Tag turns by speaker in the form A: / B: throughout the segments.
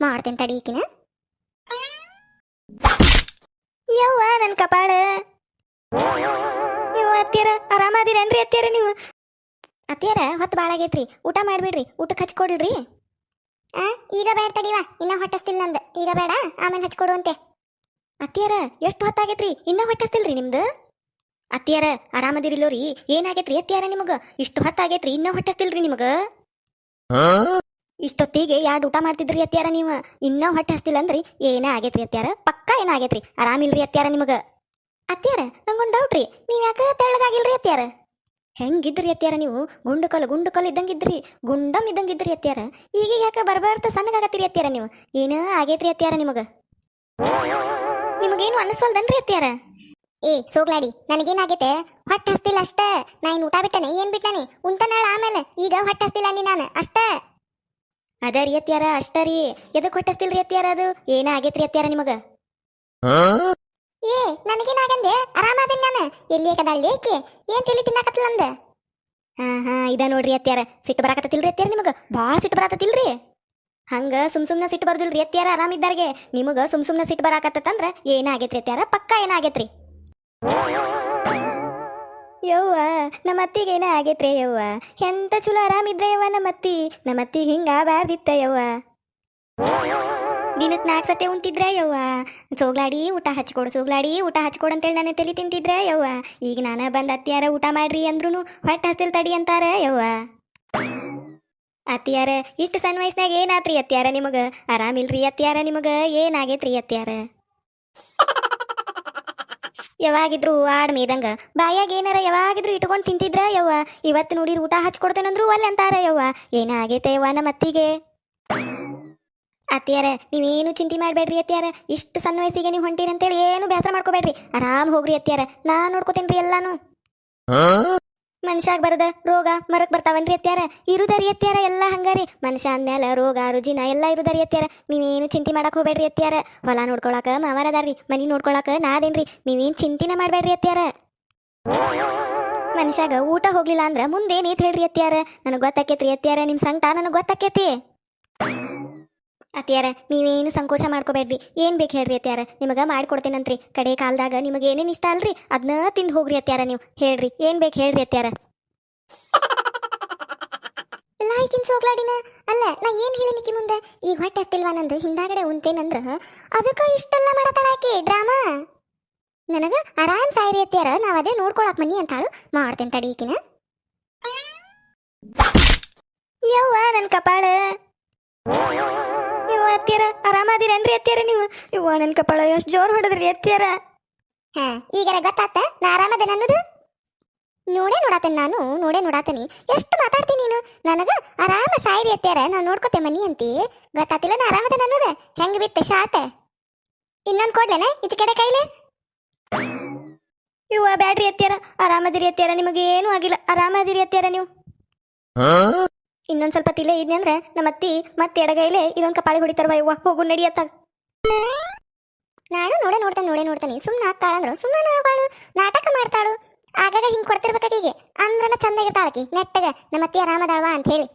A: ಮಾಡ್ತೇನೆ ತಡಿ ಈಕಿನ. ಯವ್ವ ನನ್ನ ಕಪಾಳ. ನೀವು ಅತ್ತಿಯರ ಆರಾಮದಿರೇನ್ರಿ ಅತ್ತಿಯರ ನೀವು? ಅತ್ತಿಯರ, ಹೊತ್ತು ಭಾಳ ಊಟ ಮಾಡ್ಬಿಡ್ರಿ ಊಟಕ್ಕೆ ಹಚ್ಕೊಡ್ರಿ. ಆ, ಈಗ ಬೇಡ ತಡಿವ ಇನ್ನ ಹೊಟ್ಟಸ್ತಿಲ್ಲ ನಂದು. ಈಗ ಬೇಡ, ಆಮೇಲೆ ಹಚ್ಕೊಡುವಂತೆ. ಅತ್ತಿಯರ, ಎಷ್ಟು ಹೊತ್ತಾಗೈತ್ರಿ ಇನ್ನ ಹೊಟ್ಟಸ್ತಿಲ್ರಿ ನಿಮ್ದು? ಅತ್ತಿಯರ ಆರಾಮದಿರಿಲ್ಲೋರಿ ಏನಾಗೈತ್ರಿ ಅತ್ತಿಯರ ನಿಮಗ? ಇಷ್ಟು ಹೊತ್ತಾಗೈತ್ರಿ ಇನ್ನ ಹೊಟ್ಟಸ್ತಿಲ್ರಿ ನಿಮಗ? ಇಷ್ಟೊತ್ತಿಗೆ ಎರಡು ಊಟ ಮಾಡ್ತಿದ್ರಿ ಅತ್ಯಾರ ನೀವು? ಇನ್ನೂ ಹೊಟ್ಟೆ ಹಸ್ತಿಲ್ಲ ಅಂದ್ರಿ ಏನೇ ಆಗೈತ್ರಿ ಅತ್ಯಾರ ಪಕ್ಕಾ ಏನಾಗೈತ್ರಿ ಆರಾಮಿಲ್ರಿ ಅತ್ಯಾರ ನಿಮಗ? ಅತ್ಯಾರ ನಂಗೊಂದು ಡೌಟ್ ರೀ. ನೀವು ಯಾಕೆ ತೆಳ್ಳಗಾಗಿಲ್ರಿ ಅತ್ಯಾರ ಹೆಂಗಿದ್ರಿ ಅತ್ಯಾರ ನೀವು? ಗುಂಡು ಕಲ್ಲು ಗುಂಡು ಕಲ್ಲು ಇದ್ದಂಗಿದ್ರಿ. ಗುಂಡಮ್ ಇದ್ದಂಗಿದ್ರಿ ಅತ್ಯಾರ ಈಗ ಯಾಕೆ ಬರ್ಬರ್ತ ಸಣ್ಣಗಾಗತ್ತೀರಿ ಅತ್ಯಾರ ನೀವು? ಏನ ಆಗೈತ್ರಿ ಅತ್ಯಾರ ನಿಮಗ? ನಿಮಗೇನು ಅನ್ನಿಸ್ವಲ್ದನ್ರಿ ಅತ್ಯಾರ ಏ, ಸೋಗ್ಲಾಡಿ, ನನಗೇನಾಗೈತೆ? ಹೊಟ್ಟೆ ಹಸ್ತಿಲ್ಲ ಅಷ್ಟೇ. ನಾ ಇನ್ನು ಊಟ ಬಿಟ್ಟನೆ, ಏನ್ ಬಿಟ್ಟನೆ ಉಂತನಾಳ ಆಮೇಲೆ. ಈಗ ಹೊಟ್ಟೆ ಹಸ್ತಿಲ್ಲ ನೀ ನಾನು, ಅಷ್ಟೇ. ಅದ ರೀ ಅತ್ಯಾರ ಅಷ್ಟ ರೀ. ಎದಕ್ ಹೊಟ್ಟಸ್ತಿಲ್ರಿ ಅತ್ಯಾರ ಅದು? ಏನ ಆಗೇತ್ರಿ ಅತ್ಯಾರ ನಿಮಗ? ಏ ಆರಾಮ ಆರಾಮಾದಿನ್ ನಾನು. ಎಲ್ಲಿ ಕದಾಳಿ ಏಕೆ? ಏನ್ ತಿಳಿ ತಿನ್ನಕತ್ತಲ್ಲ ಅಂದ ಹಾ ಹಾ ಇದ ನೋಡ್ರಿ ಅತ್ಯಾರ ಸಿಟ್ಟು ಬರಾಕತ್ತಿಲ್ರಿ ಅತ್ಯಾರ ನಿಮಗ? ಬಾಳ ಸಿಟ್ಟು ಬರಾಕತ್ತಿಲ್ರಿ ಹಂಗ ಸುಮ್ ಸುಮ್ನ ಸಿಟ್ಟು ಬರ್ದಿಲ್ರಿ ಅತ್ಯಾರ ಆರಾಮಿದ್ದಾರ್ಗೆ ನಿಮಗ ಸುಮ್ ಸುಮ್ನ ಸಿಟ್ಟು ಬರಾಕತ್ತಂದ್ರ ಏನಾಗೇತ್ರಿ ಆಗೈತ್ರಿ ಅತ್ಯಾರ ಪಕ್ಕಾ ಏನಾಗೇತ್ರಿ ಆಗೈತ್ರಿ? ಯವ್ವ ನಮ್ಮ ಅತ್ತಿಗೆ ಏನ ಆಗೈತ್ರಿ ಯವ್ವ? ಎಂತ ಚಲೋ ಆರಾಮಿದ್ರೆ ಯವ್ವ ನಮ್ಮ ಅತ್ತಿ ನಮ್ಮ ಅತ್ತಿಗೆ ಹಿಂಗ ಬಾರ್ದಿತ್ತ ಯವ್ವ? ದಿನಕ್ಕೆ ನಾಲ್ಕು ಸತೆ ಉಂಟಿದ್ರ ಯವ್ವ? ಸೋಗ್ಲಾಡಿ ಊಟ ಹಚ್ಕೊಡು, ಸೋಗ್ಲಾಡಿ ಊಟ ಹಚ್ಕೊಡು ಅಂತೇಳಿ ನಾನು ತಲೆ ತಿಂತಿದ್ರ ಯವ್ವ? ಈಗ ನಾನು ಬಂದು ಅತ್ತಿಯಾರ ಊಟ ಮಾಡ್ರಿ ಅಂದ್ರೂ ಹೊಟ್ಟೆ ಹಸ್ತಿಲ್ ತಡಿ ಅಂತಾರ ಯವ್ವ? ಅತ್ತಿಯಾರ, ಇಷ್ಟು ಸಣ್ಣ ವಯಸ್ಸಿನಾಗ ಏನಾತ್ರಿ ಅತ್ತಿಯಾರ ನಿಮಗ? ಆರಾಮಿಲ್ರಿ ಅತ್ತಿಯಾರ ನಿಮಗ? ಏನಾಗೈತ್ರಿ ಅತ್ತಿಯಾರ? ಯಾವಾಗಿದ್ರು ಆಡ್ ಮೇದಂಗ ಬಾಯಾಗ ಏನಾರ ಯಾವಾಗಿದ್ರು ಇಟ್ಕೊಂಡು ತಿಂತಿದ್ರ ಯವ್ವ. ಇವತ್ತು ನೋಡಿ ಊಟ ಹಚ್ಕೊಡ್ತೇನಂದ್ರು ಅಲ್ಲಿ ಅಂತಾರ ಯವ್ವ. ಏನ ಆಗೈತೆ ಯವ್ವ ನಮ್ಮ ಅತ್ತಿಗೆ ಅತ್ತಿಯಾರ, ನೀವೇನು ಚಿಂತೆ ಮಾಡಬೇಡ್ರಿ ಅತ್ತಿಯಾರ. ಇಷ್ಟು ಸಣ್ಣ ವಯಸ್ಸಿಗೆ ನೀವು ಹೊಂಟೀರಿ ಅಂತೇಳಿ ಏನು ಬೇಸರ ಮಾಡ್ಕೋಬೇಡ್ರಿ. ಆರಾಮ್ ಹೋಗ್ರಿ ಅತ್ತಿಯಾರ. ನಾ ನೋಡ್ಕೋತೇನ್ರಿ ಎಲ್ಲಾನು. ಮನುಷ್ಯಾಗ ಬರದ ರೋಗ ಮರಕ್ ಬರ್ತಾವನ್ರಿ ಅತ್ಯಾರ ಇರುದರಿ ಅತ್ಯಾರ ಎಲ್ಲ ಹಂಗಾರಿ. ಮನುಷ್ಯ ಅಂದ್ಮೇಲೆ ರೋಗ, ರುಜಿನ ಎಲ್ಲ ಇರುದರಿ ಅತ್ಯಾರ ನೀವೇನು ಚಿಂತೆ ಮಾಡಕ್ ಹೋಗ್ಬೇಡ್ರಿ ಅತ್ಯಾರ ಹೊಲ ನೋಡ್ಕೊಳಕ ಮಾವಾರದಾರ್ರಿ ಮನಿ ನೋಡ್ಕೊಳಕ ನಾದೇನ್ರಿ. ನೀವೇನ್ ಚಿಂತಿನ ಮಾಡ್ಬೇಡ್ರಿ ಅತ್ಯಾರ ಮನುಷ್ಯಾಗ ಊಟ ಹೋಗ್ಲಿಲ್ಲ ಅಂದ್ರ ಮುಂದೇನೇತ್ ಹೇಳ್ರಿ ಅತ್ಯಾರ ನನಗ್ ಗೊತ್ತಾಕೇತ್ರಿ ಅತ್ಯಾರ ನಿಮ್ ಸಂಕಟ ನನಗ್ ಗೊತ್ತಾಕೇತಿ. ಅತ್ಯಾರ ನೀವೇನು ಸಂಕೋಚ ಮಾಡ್ಕೋಬೇಡ್ರಿ. ಏನು ಬೇಕು ಹೇಳ್ರಿ ಅತ್ಯಾರ ನಿಮಗೆ ಮಾಡ್ಕೊಡ್ತೇನಂತ್ರಿ. ಕಡೆ ಕಾಲದಾಗ ನಿಮಗೆ ಏನೇನು ಇಷ್ಟ ಅಲ್ರಿ? ಅದನ್ನ ತಿಂದು ಹೋಗ್ರಿ ಅತ್ಯಾರ ನೀವು. ಹೇಳ್ರಿ. ಏನು ಬೇಕು ಹೇಳ್ರಿ ಅತ್ಯಾರ ಲಾಯ್ಕಿನ್ ಸೋಗ್ಲಾಡಿನ? ಅಲ್ಲ, ನಾ ಏನು ಹೇಳಿನಿಕಿ ಮುಂದೆ? ಈಗ ಹೊಟ್ಟೆ ಹತ್ತಿಲ್ವಾ ನಂದು? ಹಿಂದಾಗಡೆ ಉಂತೇನಂದ್ರ? ಅದಕ್ಕ ಇಷ್ಟೆಲ್ಲ ಮಾಡತಾಳಾಕೆ ಡ್ರಾಮಾ? ನನಗೆ ಆರಾಮ್ ಸಾಯ್ರಿ ಅತ್ಯಾರ ನಾವು ಅದೇ ನೋಡ್ಕೊಳಕ್ ಮನಿ ಅಂತಾಳು. ಮಾಡ್ತೇನೆ ತಡಿ ಈಕಿನ. ಯವ್ವ ನನ್ನ ಕಪಾಳ. ಅತ್ಯಾರ ಆರಾಮದಿರೇನ್ರಿ ಅತ್ಯಾರ ನೀವು? ಇವ್ವ ನನ್ನ ಕಪಾಳ ಎಷ್ಟು ಜೋರ್ ಹೊಡೆದ್ರಿ ಅತ್ತಿಯರ ಹಾ ಈಗರ ಗೊತ್ತಾತ? ನಾ ಆರಾಮದೇನ ಅನ್ನೋದು? ನೋಡೇ ನೋಡಾತೇನೆ ನಾನು ನೋಡೇ ನೋಡಾತೇನಿ. ಎಷ್ಟು ಮಾತಾಡ್ತೀನಿ ನೀನು? ನನಗ ಆರಾಮ ಸಾಯ್ರಿ ಅತ್ತಿಯರ ನಾನು ನೋಡ್ಕೋತೆ ಮನಿ ಅಂತಿ. ಗೊತ್ತಾತಿಲ್ಲ ನಾ ಆರಾಮದೇನ ಅನ್ನೋದು? ಹೆಂಗ್ ಬಿತ್ತೆ ಶಾಟ ಇನ್ನೊಂದು ಕೊಡ್ಲೇನ ಈಚೆ ಕಡೆ ಕೈಲೆ? ಇವ್ವ ಬ್ಯಾಡ್ರಿ ಅತ್ತಿಯರ ಆರಾಮದಿರಿ ಅತ್ತಿಯರ ನಿಮಗೆ ಏನೂ ಆಗಿಲ್ಲ. ಆರಾಮದಿರಿ ಅತ್ತಿಯರ ನೀವು? ಇನ್ನೊಂದ್ ಸ್ವಲ್ಪ ತಿಲೇ ಇದ್ನಿ ಅಂದ್ರೆ ನಮ್ಮ ಅತ್ತಿ ಮತ್ತೆ ಎಡಗೈಲೆ ಇದೊಂದು ಕಪಾಳಿ ಹೊಡಿತಾರ ಯವ್ವ ಹೋಗು ನಡಿಯತ್ತ ನಾನು ನೋಡೇ ನೋಡ್ತಾನೆ ನೋಡೇ ನೋಡ್ತಾನೆ. ಸುಮ್ಮನೆ ಆಗ್ತಾಳಂದ್ರು ಸುಮ್ಮನೆ ಆಗಬಾಳು ನಾಟಕ ಮಾಡ್ತಾಳು. ಆಗಾಗ ಹಿಂಗ್ ಕೊಡ್ತಿರ್ಬೇಕಾಗಿಗೆ ಅಂದ್ರನ ಚಂದಾಗಿರ್ತಾಳಕಿ ನೆಟ್ಟಗ, ನಮ್ಮ ಅತ್ತಿ ಆರಾಮದಾಳ್ವಾ ಅಂತ ಹೇಳಿ.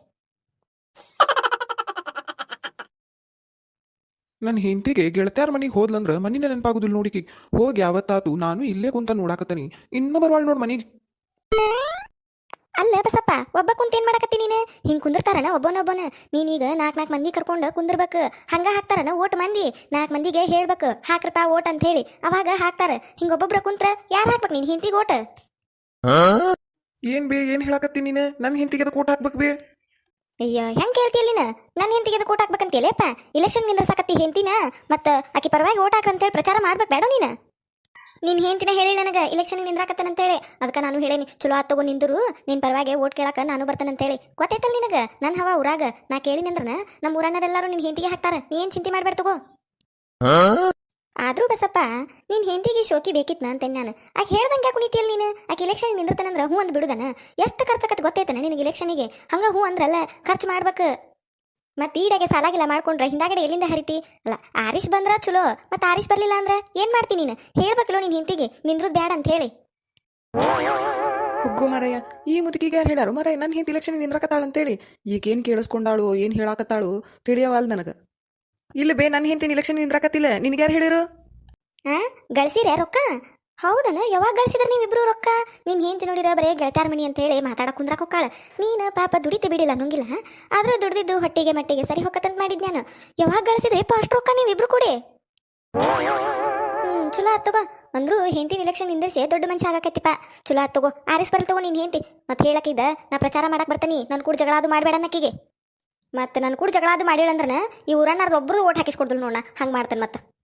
B: ನನ್ನ ಹೆಂಡತಿಗೆ ಗೆಳತ್ಯಾರ ಮನೆಗೆ ಹೋದ್ಲಂದ್ರ ಮನಿನ ನೆನಪಾಗುದಿಲ್ಲ ನೋಡಿಕಿ ಹೋಗಿ ಯಾವತ್ತಾತು ನಾನು ಇಲ್ಲೇ ಕುಂತ ನೋಡಾಕತ್ತನಿ. ಇನ್ನ ಬರ್ವಾಳ್ ನೋಡ್ ಮನಿಗೆ.
A: ಅಲ್ಲ ಬಸಪ್ಪ ಒಬ್ಬ ಕುಂತ ಏನ್ ಮಾಡಕತ್ತಿ ನೀನು? ಹಿಂಗ್ ಕುಂದಿರ್ತಾರನ ಒಬ್ಬನೊಬ್ಬನ. ನೀನೀಗ ನಾಲ್ಕ್ ನಾಲ್ಕು ಮಂದಿ ಕರ್ಕೊಂಡು ಕುಂದಿರ್ಬೇಕು. ಹಂಗ ಹಾಕ್ತಾರನ ಓಟ್ ಮಂದಿ? ನಾಲ್ಕು ಮಂದಿಗೆ ಹೇಳ್ಬೇಕು. ಹಾಕ್ರಪ್ಪ ಓಟ್ ಅಂತ ಹೇಳಿ. ಅವಾಗ ಹಾಕ್ತಾರ. ಹಿಂಗ ಒಬ್ಬೊಬ್ರ ಕುಂತ್ರ ಯಾರು ಹಾಕ್ಬೇಕು ನೀನ್ ಹಿಂತಿಗೆ ಓಟ್?
B: ಏನ್ ಬೇ ಏನ್ ಹೇಳಕತ್ತಿ ನೀನು? ನನ್ನ ಹಿಂತಿಗೆ ಕೋಟ್ ಹಾಕ್ಬೇಕು ಬೇ?
A: ಅಯ್ಯ ಹೆಂಗ್ ಕೇಳ್ತಿಯಲ್ಲ ನೀನು? ನನ್ನ ಹೆಂಡತಿಗೆ ಓಟ್ ಅಪ್ಪ ಇಲೆಕ್ಷನ್ ನಿಂದ್ರಸಕತ್ತಿ ಹೆಂಡತಿನ? ಮತ್ತ ಆಕಿ ಪರವಾಗಿ ಓಟ್ ಹಾಕ್ರಂತೇಳಿ ಪ್ರಚಾರ ಮಾಡ್ಬೇಕು ಬೇಡ ನೀನು. ನಿನ್ ಹೆಂಡತಿನ ಹೇಳಿ ನನಗೆ ಇಲೆಕ್ಷನ್ ನಿಂದ್ರಾಕತ್ತನಂತೇಳಿ ಅದಕ್ಕೆ ನಾನು ಹೇಳೇನಿ, ಚಲೋ ಆತ್ ತಗೋ ನಿಂದ್ರು, ನಿನ್ ಪರವಾಗಿ ಓಟ್ ಕೇಳಕ ನಾನು ಬರ್ತಾನಂತೇಳಿ ಗೊತ್ತೈತಲ್ ನಿನಗ? ನನ್ನ ಹವಾ ಊರಾಗ. ನಾ ಕೇಳಿ ನಿಂದ್ರನ ನಮ್ಮ ಊರನ್ನರೆಲ್ಲರೂ ನಿನ್ ಹೆಂಡತಿಗೆ ಹಾಕ್ತಾರ. ನೀ ಏನ್ ಚಿಂತೆ ಮಾಡ್ಬೇಡ ತಗೋ. ಆದ್ರೂ ಬಸಪ್ಪ ನಿನ್ನ ಹೆಂಡತಿಗೆ ಶೋಕಿ ಬೇಕಿತ್ನ ಅಂತ ನಾನು. ಆಕೆ ಹೇಳ್ದಂಗೆ ಕುಣಿತಿಯಲ್ಲ ನೀನು? ಆಕೆ ಇಲೆಕ್ಷನ್ ನಿಂದ್ರತನಂದ್ರ ಹೂ ಅಂದ್ ಬಿಡುದನ? ಎಷ್ಟು ಖರ್ಚಾಕತ್ ಗೊತ್ತೈತನ ನಿನಗೆ ಇಲೆಕ್ಷನಿಗೆ ಹಂಗ ಹೂ ಅಂದ್ರಲ್ಲ, ಖರ್ಚು ಮಾಡ್ಬೇಕು. ಮತ್ತೆ ಈಡಾಗೆ ಸಾಲಾಗಿಲ್ಲ ಮಾಡ್ಕೊಂಡ್ರೆ ಹಿಂದಾಗಡೆ ಎಲ್ಲಿಂದ ಹರಿತಿ? ಅಲ್ಲ ಆರಿಶ್ ಬಂದ್ರ ಚಲೋ ಮತ್ತೆ ಆರಿಶ್ ಬರ್ಲಿಲ್ಲ ಅಂದ್ರ ಏನ್ ಮಾಡ್ತೀನಿ ನೀನು? ಹೇಳ್ಬೇಕಲ್ಲೋ ನಿನ್ ಹಿಂತಿಗೆ ನಿಂದ್ರದ್ ಬ್ಯಾಡ ಅಂತ ಹೇಳಿ.
B: ಹುಗ್ಗು ಮರಯ್ಯ ಈ ಮುದುಕಿಗೆ ಯಾರು ಹೇಳಾರು ಮರಯ್ಯ ನನ್ನ ಹೆಂಡತಿ ಇಲೆಕ್ಷನ್ ನಿಂದ್ರಾಕತ್ತಾಳ ಅಂತೇಳಿ ಈಗೇನ್ ಕೇಳಿಸ್ಕೊಂಡಾಳು ಏನ್ ಹೇಳಾಕತ್ತಾಳು? ತಿಳಿಯವಲ್ ನನಗ. ಇಲ್ಲ ಬೇ ನನ್ನ ಹಿಂತಿ ಇಲೆಕ್ಷನ್ ನಿಂದ್ರಕತ್ತಿಲ್ಲ. ನಿನಗೆ ಯಾರು ಹೇಳಿರು?
A: ಆ ಗಳಿಸಿರ ರೊಕ್ಕ? ಹೌದನ? ಯಾವಾಗ ಗಳಿಸಿದ್ರ ನೀವಿಬ್ರು ರೊಕ್ಕ? ನಿನ್ ಹೆಂಡತಿ ನೋಡಿರ ಬರೇ ಗೆಳತ್ಯಾರ ಮನಿ ಅಂತ ಹೇಳಿ ಮಾತಾಡಕ್ ಕುಂದ್ರಾಕ ಹೊಕ್ಕಾಳ ನೀನು ಪಾಪ ದುಡಿತಿ ಬಿಡಿಲ್ಲ, ನುಂಗಿಲ್ಲ ಆದ್ರೆ ದುಡ್ದಿದ್ದು ಹೊಟ್ಟಿಗೆ ಮಟ್ಟಿಗೆ ಸರಿ ಹೊಕ್ಕತಂತ ಮಾಡಿದ್ ನಾನು ಯಾವಾಗ ಗಳಿಸಿದ್ರೆ? ಅಷ್ಟು ರೊಕ್ಕ ನೀವಿಬ್ರು ಕೊಡಿ? ಹ್ಮ್, ಚಲೋ ಆತ್ ತಗೋ. ಅಂದ್ರು ಹೆಂಡತಿ ಇಲೆಕ್ಷನ್ ನಿಂದಿರ್ಸಿ ದೊಡ್ಡ ಮನುಷ್ಯ ಆಗಕತ್ತಿಪ್ಪ. ಚಲೋ ಆತ್ ತಗೋ. ಆರಿಸ್ ಬರಲ್ ತಗೋ ನೀನ್ ಹೆಂಡತಿ. ಮತ್ತೆ ಹೇಳಕ್ಕಿದ್ದ ನಾ ಪ್ರಚಾರ ಮಾಡಕ್ ಬರ್ತಾನಿ. ನನ್ ಕೂಡ ಜಗಳ ಅದು ಮಾಡ್ಬೇಡ ಅನ್ನಕ್ಕಿಗೆ ಮತ್ತೆ ನನ್ ಕೂಡ ಜಗಳ ಅದು ಈ ಊರನ್ನಾರ್ದು ಒಬ್ರು ಓಟ್ ಹಾಕಿಸ್ಕೊಡ್ದು ನೋಡೋಣ ಹಂಗ್ ಮಾಡ್ತಾನೆ ಮತ್ತೆ.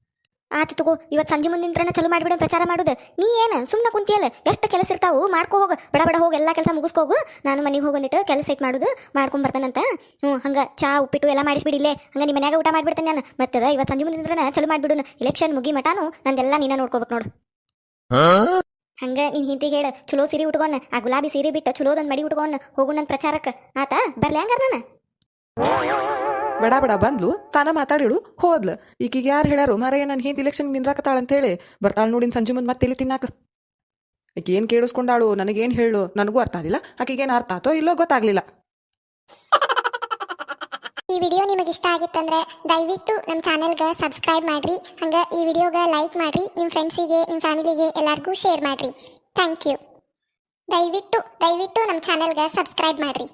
A: ಆತು ತಗೋ ಇವತ್ತು ಸಂಜೆ ಮುಂದಿನ ಚಲೋ ಮಾಡಿಬಿಡ, ಪ್ರಚಾರ ಮಾಡುದು. ನೀ ಏನು ಸುಮ್ಮನೆ ಕುಂತಿಯಲ್ಲ? ಎಷ್ಟು ಕೆಲಸ ಇರ್ತಾವು? ಮಾಡ್ಕೊ ಹೋಗು. ಬಡ ಬಡ, ಹೋಗಿ, ಎಲ್ಲ ಕೆಲಸ ಮುಗಿಸ್ಕೋಗು ನಾನು ಮನೆಗೆ ಹೋಗೊಂದಿಟ್ಟು ಕೆಲಸ ಐತ್ ಮಾಡುದು, ಮಾಡ್ಕೊಂಡ್ ಬರ್ತಾನಂತ ಹ್ಞೂ ಹಂಗ ಚಾ, ಉಪ್ಪಿಟ್ಟು ಎಲ್ಲ ಮಾಡಿಸ್ಬಿಡಿ ಇಲ್ಲೇ. ಹಂಗ ನಿಮ್ಮ ಮನ್ಯಾಗ ಊಟ ಮಾಡಿಬಿಡ್ತೇನೆ ನಾನು. ಮತ್ತೆ ಇವತ್ತು ಸಂಜೆ ಮುಂದಿನ ಚಲೋ ಮಾಡ್ಬಿಡು. ಎಲೆಕ್ಷನ್ ಮುಗಿ ಮಟಾನು ನಂದೆಲ್ಲ ನೀನ ನೋಡ್ಕೋಬೇಕು ನೋಡು. ಹಂಗ ನೀನ್ ಹಿಂತಿ ಹೇಳ, ಚಲೋ ಸೀರೆ ಉಟ್ಕೊಂಡ, ಆ ಗುಲಾಬಿ ಸೀರೆ ಬಿಟ್ಟು ಚಲೋದೊಂದು ಮಡಿ ಉಟ್ಕೊಂಡ್ ಹೋಗು ನನ್ನ ಪ್ರಚಾರಕ್ಕೆ ಆತ, ಬರ್ಲಿ ಹಂಗಾರ ನಾನು?
B: ಬಡ ಬಡ ಬಂದ್ಲು, ತಾನ ಮಾತಾಡಿಳು, ಹೋದ್ಲ. ಈಕಿಗೆ ಯಾರು ಹೇಳಾರು ಮಾರಯ್ಯ ನನ್ನ ಹಿಂದ್ ಇಲೆಕ್ಷನ್ ಅಂತ ಹೇಳಿ, ಬರ್ತಾಳ ನೋಡಿನ ಸಂಜೆ ಮುಂದೆ ಮತ್ತೆ ಎಲ್ಲಿ ತಿನ್ನಾಕ. ಆಕೆ ಏನು ಕೇಳಿಸ್ಕೊಂಡಾಳು, ನನಗೇನ್ ಹೇಳು, ನನಗೂ ಅರ್ಥ ಆಗಿಲ್ಲ ಆಕೆಗೇನು ಅರ್ಥ ಆತೋ ಇಲ್ಲೋ ಗೊತ್ತಾಗ್ಲಿಲ್ಲ.
A: ಈ ವಿಡಿಯೋ ನಿಮಗೆ ಇಷ್ಟ ಆಗಿತ್ತಂದ್ರೆ ದಯವಿಟ್ಟು ನಮ್ಮ ಚಾನೆಲ್ಗೆ ಸಬ್ಸ್ಕ್ರೈಬ್ ಮಾಡ್ರಿ, ಹಂಗ ಈ ವಿಡಿಯೋಗೆ ಲೈಕ್ ಮಾಡ್ರಿ ನಿಮ್ಮ ಫ್ರೆಂಡ್ಸಿಗೆ ನಿಮ್ಮ ಫ್ಯಾಮಿಲಿಗೆ ಎಲ್ಲರಿಗೂ ಶೇರ್ ಮಾಡ್ರಿ. Thank you. ದಯವಿಟ್ಟು ದಯವಿಟ್ಟು ನಮ್ಮ ಚಾನೆಲ್ಗೆ ಸಬ್ಸ್ಕ್ರೈಬ್ ಮಾಡ್ರಿ.